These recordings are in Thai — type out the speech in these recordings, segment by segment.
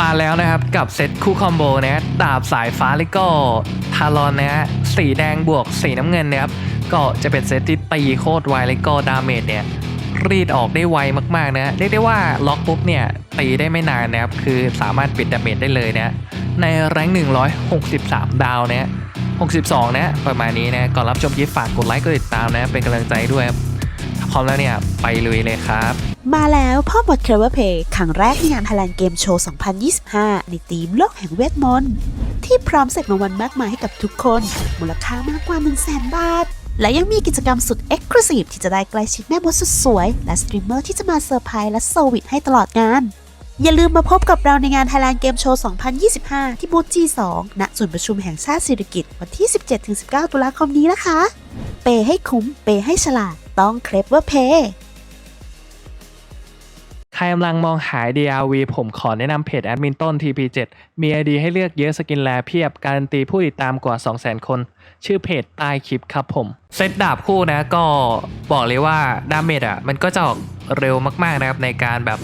มาแล้วนะครับกับเซตคู่คอมโบนะดาบสายฟ้าลิโก้ทารอนนะฮะสีแดงบวกสีน้ำเงินนะครับก็จะเป็นเซตที่ตีโคตรไวลิโก้ดาเมจเนี่ยรีดออกได้ไวมากๆนะเรียกได้ว่าล็อกปุ๊บเนี่ยตีได้ไม่นานนะครับคือสามารถปิดดาเมจได้เลยนะในแรง163 ดาวนะ62 นะประมาณนี้นะก่อนรับชมคลิปฝากกดไลค์กดติดตามนะเป็นกำลังใจด้วยครับพร้อมแล้วเนี่ยไปลุยเลยครับ มาแล้วพ่อบท Clever Play ครั้งแรกในงาน Thailand Game Show 2025 ในธีมโลกแห่งเวทมนต์ที่พร้อมเสกรางวัลมากมายให้กับทุกคน มูลค่ามากกว่า 1 0 0 0 0 0 บาท และยังมีกิจกรรมสุด Exclusive ที่จะได้ใกล้ชิดแม่มดสุดสวย และสตรีมเมอร์ที่จะมาเซอร์ไพรส์และเซอร์วิสให้ตลอดงาน อย่าลืมมาพบกับเราในงาน Thailand Game Show 2025 ที่บูธ G2 ณศูนย์ประชุมแห่งชาติสิริกิติ์วันที่ 17-19 ตุลาคมนี้นะคะ เปย์ให้คุ้ม เปย์ให้ฉลาด ต้อง Clever Play ใครกำลังมองหาย DRV ผมขอแนะนำเพจแอดมินต้น TP7 มี ID ให้เลือกเยอะสกินแลเพียบ การันตีผู้ติดตามกว่า 200,000 คน ชื่อเพจใต้คลิปครับผม เซตดาบคู่นะก็บอกเลยว่าดาเมจอะ มันก็จะออกเร็วมากๆนะครับในการแบบ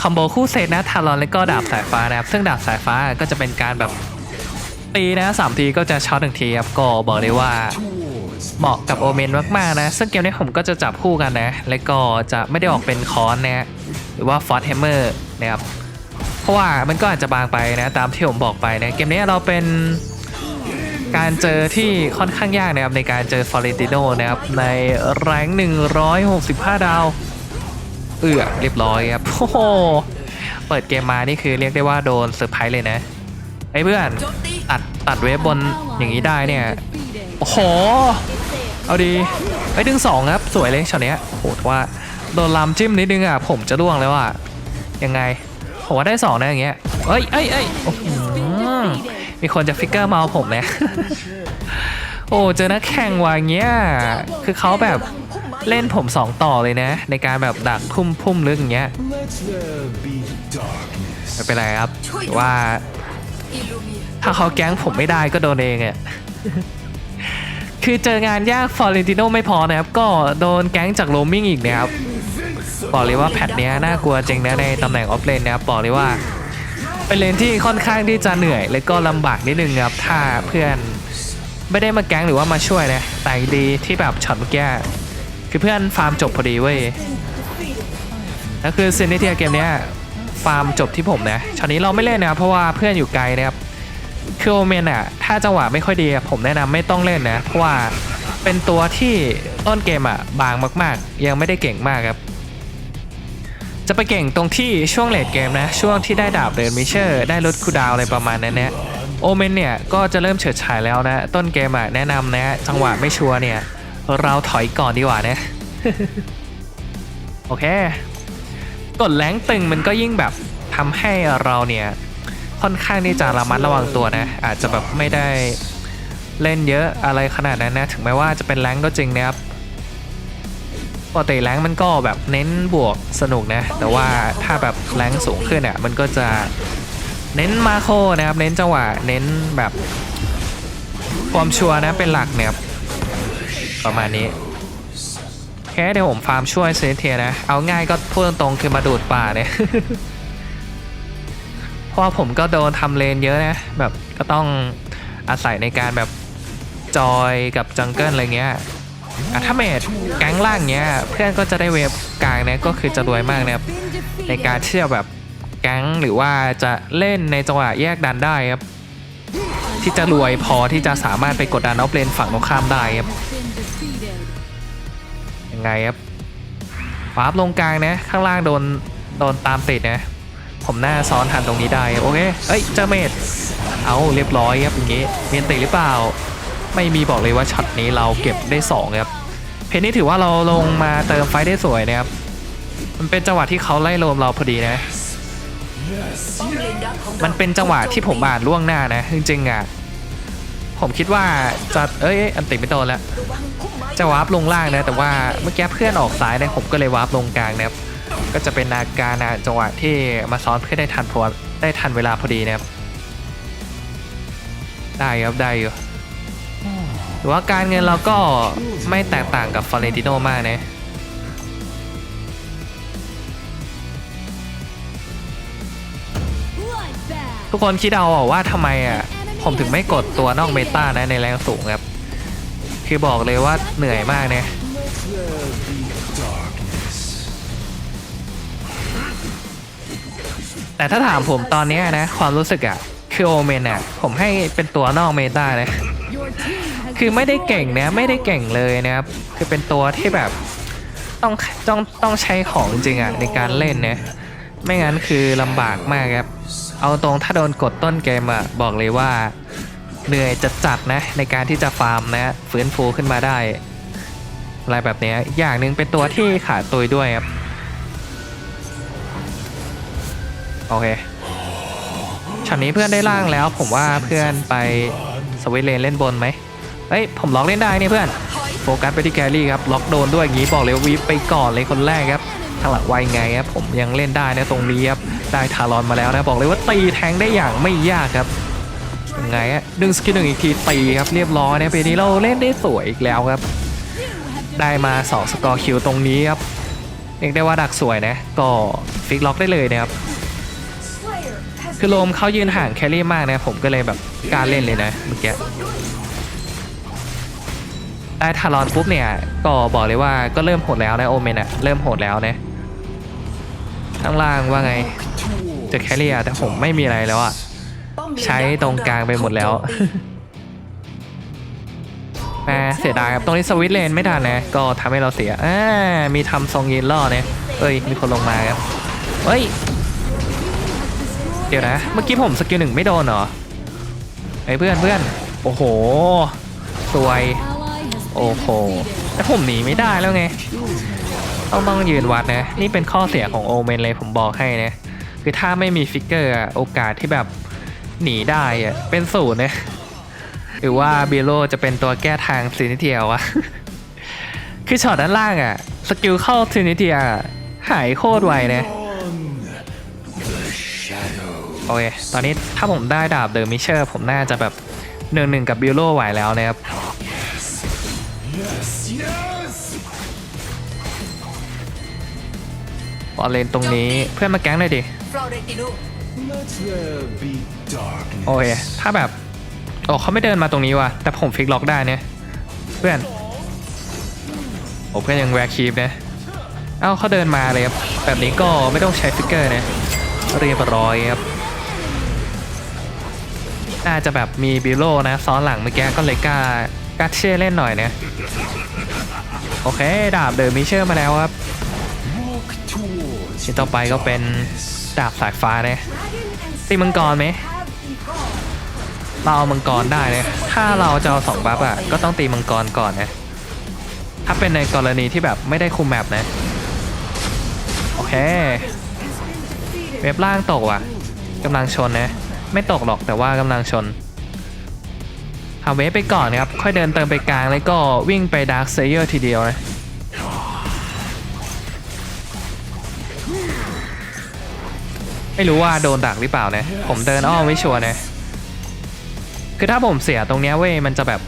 คอมโบคู่เซตนะทารอนแล้วก็ดาบสายฟ้านะครับ ซึ่งดาบสายฟ้าก็จะเป็นการแบบตีนะสามทีก็จะช็อตหนึ่งทีครับก็บอกเลยว่า เหมาะกับโอเมนมากๆนะ ซึ่งเกมนี้ผมก็จะจับคู่กันนะ และก็จะไม่ได้ออกเป็นคอนนะหรือว่าฟอร์ h แฮมเมอร์นะครับ เพราะว่ามันก็อาจจะบางไปนะตามที่ผมบอกไปนะ เกมนี้เราเป็นการเจอที่ค่อนข้างยากนะครับในการเจอฟอร์เรนติโนนะครับ ในแรง165 ดาว เอือเรียบร้อยครับโอ้โหเปิดเกมมานี่คือเรียกได้ว่าโดนเซอร์ไพรส์เลยนะไอ้เพื่อนตัดตัดเวฟบนอย่างนี้ได้เนี่ย โอ้โห เอาดีไอ้ดึงสองครับ สวยเลยช็อตเนี้ยโหแต่ว่าโดนลามจิ้มนิดนึงอะ ผมจะร่วงแล้วอะ ยังไงผมว่าได้สองนะอย่างเงี้ยเอ้ยเอ้ยเอ้ยมีคนจะฟิกเกอร์มาเอาผมนี่ยโอ้เจอนักแข่งว่ะอย่างเงี้ย คือเขาแบบเล่นผมสองต่อเลยนะ ในการแบบดักพุ่มพุ่มลึกอย่างเงี้ยไม่เป็นไรครับว่า ถ้าเขาแก๊งผมไม่ได้ก็โดนเองอะ คือเจองานยากฟอร์เรนติโนไม่พอนะครับ ก็โดนแก๊งจากโรมิงอีกนะครับ บอกเลยว่าแพทเนี้ยน่ากลัวจริงนะในตำแหน่งออฟเลนนะครับบอกเลยว่าเป็นเลนที่ค่อนข้างที่จะเหนื่อย และก็ลำบากนิดนึงครับถ้าเพื่อนไม่ได้มาแก๊งหรือว่ามาช่วยนะแต่ดีที่แบบช็อตเมื่อกี้คือเพื่อนฟาร์มจบพอดีเว้ยแล้วคือซินเนเทียเกมเนี้ยฟาร์มจบที่ผมนะช็อตนี้เราไม่เล่นนะครับเพราะว่าเพื่อนอยู่ไกลนะครับ คือโอเมนอะ ถ้าจังหวะไม่ค่อยดีผมแนะนำไม่ต้องเล่นนะ เพราะว่าเป็นตัวที่ต้นเกมอะบางมาก ๆ ยังไม่ได้เก่งมากครับ จะไปเก่งตรงที่ช่วงเลดเกมนะ ช่วงที่ได้ดาบเดินมิเชอร์ ได้ลดคูดาวอะไรประมาณนั้นนะโอเมนเนี่ยก็จะเริ่มเฉิดฉายแล้วนะ ต้นเกมอะแนะนำนะ จังหวะไม่ชัวร์เนี่ย เราถอยก่อนดีกว่านะโอเค กดแรงตึงมันก็ยิ่งแบบทำให้เราเนี่ย ค่อนข้างที่จะระมัดระวังตัวนะ อาจจะแบบไม่ได้เล่นเยอะอะไรขนาดนั้นนะ ถึงแม้ว่าจะเป็นแรงก็จริงนะครับปกติแรงมันก็แบบเน้นบวกสนุกนะ แต่ว่าถ้าแบบแรงสูงขึ้นอะมันก็จะเน้นมาโคนะครับ เน้นจังหวะ เน้นแบบความชัวร์นะเป็นหลักเนี่ยครับประมาณนี้แค่เดี๋ยวผมฟาร์มช่วยเซเทียนะ เอาง่ายก็พูดตรงๆคือมาดูดป่าเนี่ย ราะว่าผมก็โดนทำเลนเยอะนะ แบบก็ต้องอาศัยในการแบบจอยกับจังเกิลอะไรเงี้ยอะถ้าเมดแก๊งล่างเงี้ย เพื่อนก็จะได้เวฟกลางเนี่ยก็คือจะรวยมากนะครับในการที่จะแบบแก๊งหรือว่าจะเล่นในจังหวะแยกดันได้ครับที่จะรวยพอที่จะสามารถไปกดดันออฟเลนฝั่งตรงข้ามได้ครับยังไงครับวาร์ปลงกลางนะข้างล่างโดนโดนตามติดนะ ผมหน่าซ้อนทันตรงนี้ได้โอเคเอ้ยเจอเมดเอาเรียบร้อยครับอย่างงี้เมียนติหรือเปล่า ไม่มีบอกเลยว่าช็อตนี้เราเก็บได้2ครับเพนนี้ถือว่าเราลงมาเติมไฟได้สวยนะครับมันเป็นจังหวะที่เขาไล่โลมเราพอดีนะ มันเป็นจังหวะที่ผมอ่านล่วงหน้านะ จริงๆอะผมคิดว่าจะเอ้ยอันติไม่โดนแล้วจะวาร์ปลงล่างนะแต่ว่าเมื่อกี้เพื่อนออกซ้ายนะผมก็เลยวาร์ปลงกลางนะครับ ก็จะเป็นอาการนะจังหวะที่มาซ้อนเพื่อได้ทันพอได้ทันเวลาพอดีนะครับ ได้ครับได้อยู่หรือว่าการเงินเราก็ไม่แตกต่างกับฟอเรนติโนมากนะทุกคนคิดเอาว่าทำไมอะผมถึงไม่กดตัวนอกเมตานะในแรงสูงครับ คือบอกเลยว่าเหนื่อยมากเนี่ย แต่ถ้าถามผมตอนนี้นะ ความรู้สึกอะคือโอเมนอะผมให้เป็นตัวนอกเมตานะคือไม่ได้เก่งนะไม่ได้เก่งเลยนะครับคือเป็นตัวที่แบบต้องต้องต้องใช้ของจริงอะในการเล่นนะไม่งั้นคือลำบากมากครับเอาตรงถ้าโดนกดต้นเกมอะบอกเลยว่าเหนื่อยจะจัดนะในการที่จะฟาร์มนะฟื้นฟูขึ้นมาได้อะไรแบบนี้ยอีกอย่างหนึ่งเป็นตัวที่ขาดตุยด้วยครับ โอเคช็อตนี้เพื่อนได้ล่างแล้ว ผมว่าเพื่อนไปสวิตเลนเล่นบนไหมเฮ้ยผมล็อกเล่นได้นี่เพื่อนโฟกัสไปที่แกรี่ครับล็อกโดนด้วยอย่างนี้บอกเลยว่าวีไปก่อนเลยคนแรกครับทางหลังไวไงครับผมยังเล่นได้นะตรงนี้ครับได้ทารอนมาแล้วนะบอกเลยว่าตีแทงได้อย่างไม่ยากครับยังไงอะดึงสกิลหนึ่งอีกทีตีครับเรียบร้อยนะปีนี้เราเล่นได้สวยอีกแล้วครับ ได้มา2สกอร์คิวตรงนี้ครับเรียกได้ว่าดักสวยนะก็ฟิกล็อกได้เลยนะครับ คือโลมเขายืนห่างแครี่มากนะ ผมก็เลยแบบกล้ารเล่นเลยนะเมื่อกี้ได้ทารอนปุ๊บเนี่ย ก็บอกเลยว่าก็เริ่มโหดแล้วนะโอเมนอะเริ่มโหดแล้วนะข้างล่างว่าไงจอแครี่อะแต่ผมไม่มีอะไรแล้วอะใช้ตรงกลางไปหมดแล้วแหมเสียดายครับตรงนี้สวิตเลนไม่ทันนะ ก็ทำให้เราเสียอ่ามีทำทรงยืนล่อเนี่ยเอ้ย มีคนลงมาครับ เฮ้ย เดี๋ยวนะ เมื่อกี้ผมสกิลหนึ่งไม่โดนเหรอไอ้เพื่อนเพื่อนโอ้โห สวย โอ้โห แต่ผมหนีไม่ได้แล้วไง ต้องต้องยืนวัดนะ นี่เป็นข้อเสียของโอเมนเลยผมบอกให้นะ คือถ้าไม่มีฟิกเกอร์โอกาสที่แบบหนีได้อะเป็นศูนย์นะ หรือว่าเบโลจะเป็นตัวแก้ทางซินิเทียวะคือช็อตด้านล่างอะสกิลเข้าซินิเทียหายโคตรไวนะ โอเค ตอนนี้ถ้าผมได้ดาบเดอร์มิเชอร์ผมน่าจะแบบหนึ่งหนึ่งกับบิโลไหวแล้วนะครับ Yes, yes. บอลเลนตรงนี้เพื่อนมาแก๊งหน่อยดิ โอเค ถ้าแบบ โอ้เขาไม่เดินมาตรงนี้ว่ะ แต่ผมฟิกล็อกได้เนี่ย เพื่อน โอ้เพื่อนยังแวร์คีฟนะ เอ้าเขาเดินมาเลยครับ แบบนี้ก็ไม่ต้องใช้ฟิกเกอร์นะ เรียบร้อยครับ น่าจะแบบมีบิโลนะซ้อนหลังเมื่อกี้ก็เลยกล้ากล้าเชื่อเล่นหน่อยนะโอเค ดาบเดอร์มิเชอร์มาแล้วครับชิ้นต่อไปก็เป็นดาบสายฟ้าเนี่ยตีมังกรไหมเราเอามังกรได้เนี่ยถ้าเราจะเอาสองบัฟอะก็ต้องตีมังกรก่อนนะถ้าเป็นในกรณีที่แบบไม่ได้คุมแมปนะโอเคเว็บล่างตกว่ะกำลังชนนะ ไม่ตกหรอกแต่ว่ากำลังชนทำเวฟไปก่อนนะครับ ค่อยเดินเติมไปกลางแล้วก็วิ่งไปดาร์คเซเยอร์ทีเดียวนะไม่รู้ว่าโดนดักหรือเปล่านะผมเดินอ้อมไม่ชัวร์นะคือถ้าผมเสียตรงเนี้ยเว้ยมันจะแบบ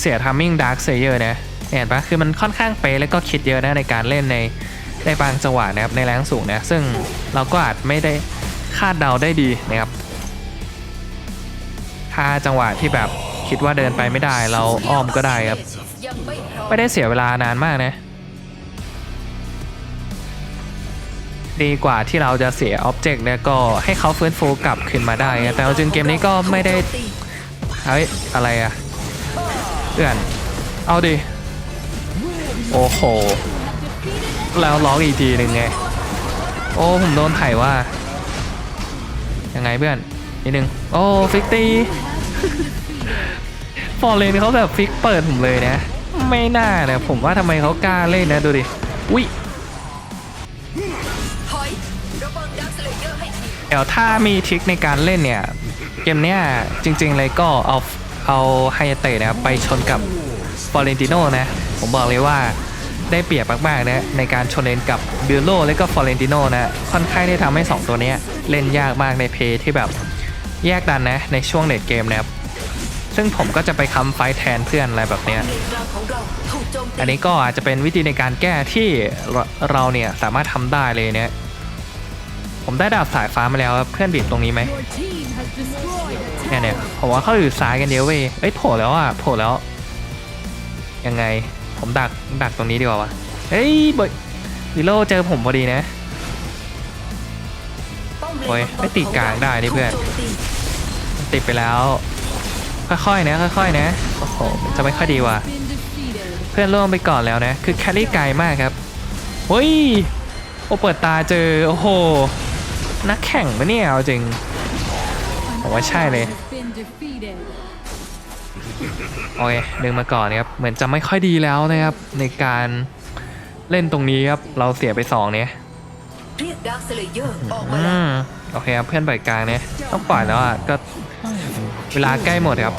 เสียทัมมิ่งดาร์คเซเยอร์นะเห็นปะคือมันค่อนข้างเป๊ะแล้วก็คิดเยอะนะในการเล่นในในบางจังหวะนะครับในแรงสูงนะซึ่งเราก็อาจไม่ได้ คาดเดาได้ดีนะครับถ้าจังหวะที่แบบคิดว่าเดินไปไม่ได้เราอ้อมก็ได้ครับ ไม่ได้เสียเวลานานมากนะ ดีกว่าที่เราจะเสียอ็อบเจกต์เนี่ยก็ให้เขาฟื้นฟูกลับคืนมาได้ แต่เอาจริงเกมนี้ก็ไม่ได้เฮ้ยอะไรอะเพื่อน เอาดิ โอ้โห แล้วร้องอีกทีหนึ่งไง โอ้ ผมโดนไถ่ว่า ยังไงเพื่อนนิดนึงโอ้ฟิกตีฟอร์เรนเขาแบบฟิกเปิดผมเลยนะ ไม่น่านะผมว่าทำไมเขากล้าเล่นนะ ดูดิอุ้ยเดี๋ยวถ้ามีทริคในการเล่นเนี่ย เกมเนี้ยจริงๆเลยก็เอาเอาไฮเตะนะไปชนกับฟอเรนติโนนะ ผมบอกเลยว่า ได้เปรียบมากๆนะในการชนเลนกับบิลโลและก็ฟอเรนติโนนะค่อนข้างได้ทำให้ 2 ตัวนี้เล่นยากมากในเพย์ที่แบบแยกดันนะในช่วงเลดเกมนะครับซึ่งผมก็จะไปค้ำไฟแทนเพื่อนอะไรแบบเนี้ยอันนี้ก็อาจจะเป็นวิธีในการแก้ที่เราเนี่ยสามารถทำได้เลยเนี่ยผมได้ดาบสายฟ้ามาแล้วเพื่อนบีบตรงนี้ไหมเนี่ยเนี่ยผมว่าเขาอยู่ซ้ายกันเดียอะเว้ยเอ้ยโผล่แล้วอะโผล่แล้วยังไง ผมดักดักตรงนี้ดีกว่าวะเฮ้ยบอยวิโลเจอผมพอดีนะโอ้ยไม่ติดกลางได้นี่เพื่อนติดไปแล้ว ค่อยๆนะค่อยๆนะโอ้โหจะไม่ค่อยดีว่ะเพื่อนล่วงไปก่อนแล้วนะ คือแครี่ไกลมากครับเฮ้ยโอเปิดตาเจอโอ้โหนักแข่งปะเนี่ยเอาจริงผมว่าใช่เลย โอเคดึงมาก่อนนะครับเหมือนจะไม่ค่อยดีแล้วนะครับ ในการเล่นตรงนี้ครับเราเสียไปสองเนี่ยอืมโอเคครับเพื่อนปล่อยกลางเนี่ยต้องปล่อยแล้วอะก็เวลาใกล้หมดครับ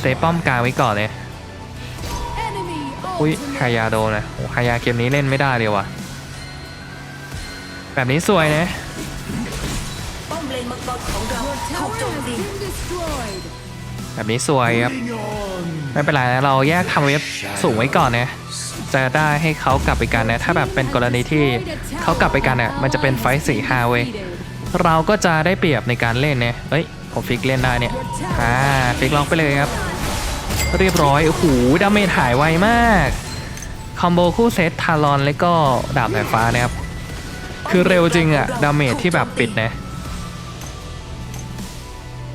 เซฟป้อมกลางไว้ก่อนเลย Enemy อุ้ย ultimate. ฮายาโดนนะโอ้ฮายาเกมนี้เล่นไม่ได้เลยว่ะ แบบนี้สวยนะแบบนี้สวยครับ ไม่เป็นไรนะเราแยกทำเว็บสูงไว้ก่อนนะจะได้ให้เขากลับไปกันนะถ้าแบบเป็นกรณีที่เขากลับไปกันอะมันจะเป็นไฟสี่ห้าเว้ยเราก็จะได้เปรียบในการเล่นเนี่ยเฮ้ยผมฟิกเล่นได้เนี่ยอ่าฟิกล็อกไปเลยครับ เรียบร้อยโอ้โหดาเมจหายไวมากคอมโบคู่เซตทารอนแล้วก็ดาบสายฟ้านะครับคือเร็วจริงอะดาเมจที่แบบปิดนะ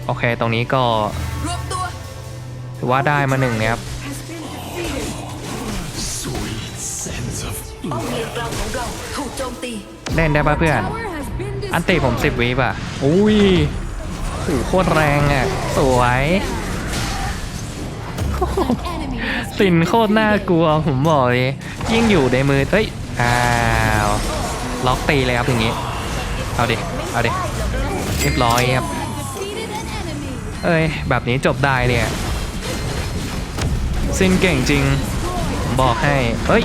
โอเค ตรงนี้ก็ ถือว่าได้มาหนึ่งนะครับ sweet sense of ป้อมเลนกลางของเราถูกโจมตีเล่นได้ปะเพื่อน Tower has been อันติผม destroyed. 10วิป่ะ อุ้ยโอ้โหโคตรแรงอะ สวย Enemy has สินโคตรน่ากลัวผมบอกเลยยิ่งอยู่ในมือ เฮ้ย อ้าว ล็อกตีเลยครับอย่างงี้ เอาดิ เอาดิ เรียบร้อยครับ defeated an enemy. เอ้ย แบบนี้จบได้เนี่ย ซินเก่งจริง บอกให้ เฮ้ย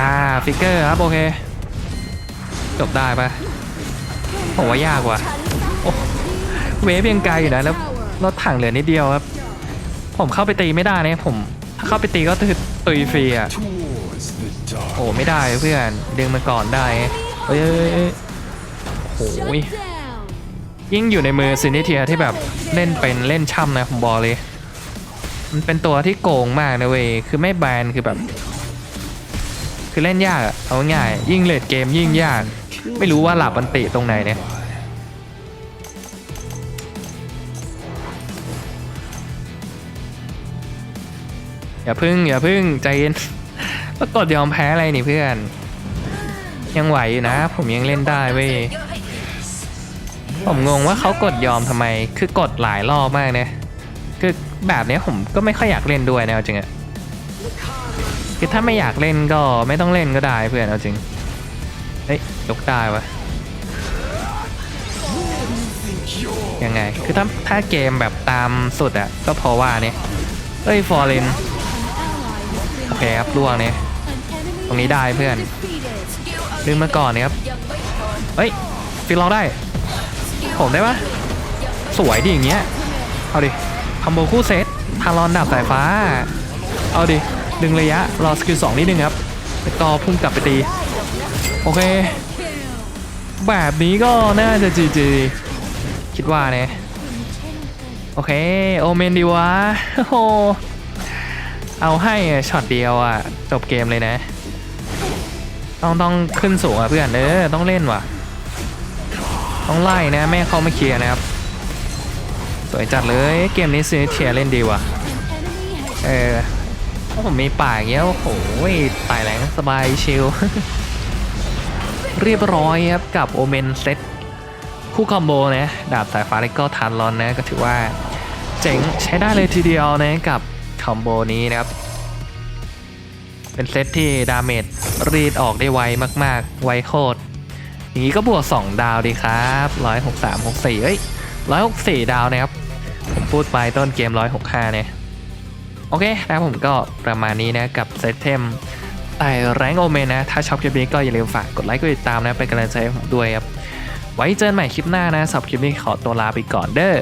อ่า ฟิกเกอร์ครับ โอเค จบได้ปะผมว่ายากว่ะโอเวฟยังไกลอยู่นะ แล้วรถถังเหลือนิดเดียวครับ ผมเข้าไปตีไม่ได้นะผม ถ้าเข้าไปตีก็คือตุยฟรีอะ โอ้ไม่ได้เพื่อนดึงมาก่อนได้เฮ้ยเอ้ยอยโอ้ยยิ่งอยู่ในมือซินิเทียที่แบบเล่นเป็นเล่นช่ำนะผมบอกเลย มันเป็นตัวที่โกงมากนะเว้ยคือไม่แบนคือแบบ คือเล่นยากอะเอาง่าย ยิ่งเลดเกมยิ่งยาก ไม่รู้ว่าหลับอันติตรงไหนเนี่ยอย่าพึ่งอย่าพึ่งใจเย็นแล้วกดยอมแพ้อะไรนี่เพื่อน ยังไหวอยู่นะ ผมยังเล่นได้เว้ยผมงงว่าเขากดยอมทำไมคือกดหลายรอบมากเนี่ย คือแบบนี้ผมก็ไม่ค่อยอยากเล่นด้วยนะจริงอะคือถ้าไม่อยากเล่นก็ไม่ต้องเล่นก็ได้เพื่อนเอาจริง เฮ้ยยกได้วะยังไง คือถ้าถ้าเกมแบบตามสุดอะก็พราะว่าเนี่ยเอ้ยฟอร์เรนโอเคครับล่วงเนี่ยตรงนี้ได้เพื่อน defeated. ดึงมาก่อนนี่ยครับเฮ้ยฟิลเราได้ ผมได้ปะสวยดิอย่างเงี้ย เอาดิ คอมโบคู่เซตทารอนดาบสายฟ้า เอาดิ ดึงระยะ รอสกิลสองนิดนึงครับแล้วก็พุ่งกลับไปตี โอเค แบบนี้ก็น่าจะจีจีคิดว่าเนี่ยโอเค โอเมนดีวะโอ้เอาให้ช็อตเดียวอะ จบเกมเลยนะ ต้องต้องขึ้นสูงอะเพื่อนเออต้องเล่นว่ะ ต้องไล่นะ แม่เข้ามาเคลียร์นะครับ สวยจัดเลยเกมนี้ซีเทียเล่นดีว่ะ เออถ้ผมมีป่าเงี้ยโอ้โหตายแรงสบายชิลเรียบร้อยครับกับโอเมนเซตคู่คอมโบนะดาบสายฟ้าแล้วก็ทานรอนนะก็ถือว่าเจ๋งใช้ได้เลยทีเดียวนะกับคอมโบนี้นะครับ เป็นเซตที่ดาเมจรีดออกได้ไวมาก ๆ ไวโคตรอย่างนี้ก็บวก 2 ดาวดีครับ 163 64 เอ้ย 164ดาวนะครับ ผมพูดไปต้นเกม165เนี่ย โอเคแล้วผมก็ประมาณนี้นะกับเซตเทมไต่แรงโอเมนนะ ถ้าชอบคลิปนี้ก็อย่าลืมฝากกดไลค์กดติดตามนะ เป็นกำลังใจให้ผมด้วยครับ ไว้เจอกันใหม่คลิปหน้านะสำหรับคลิปนี้ขอตัวลาไปก่อนเด้อ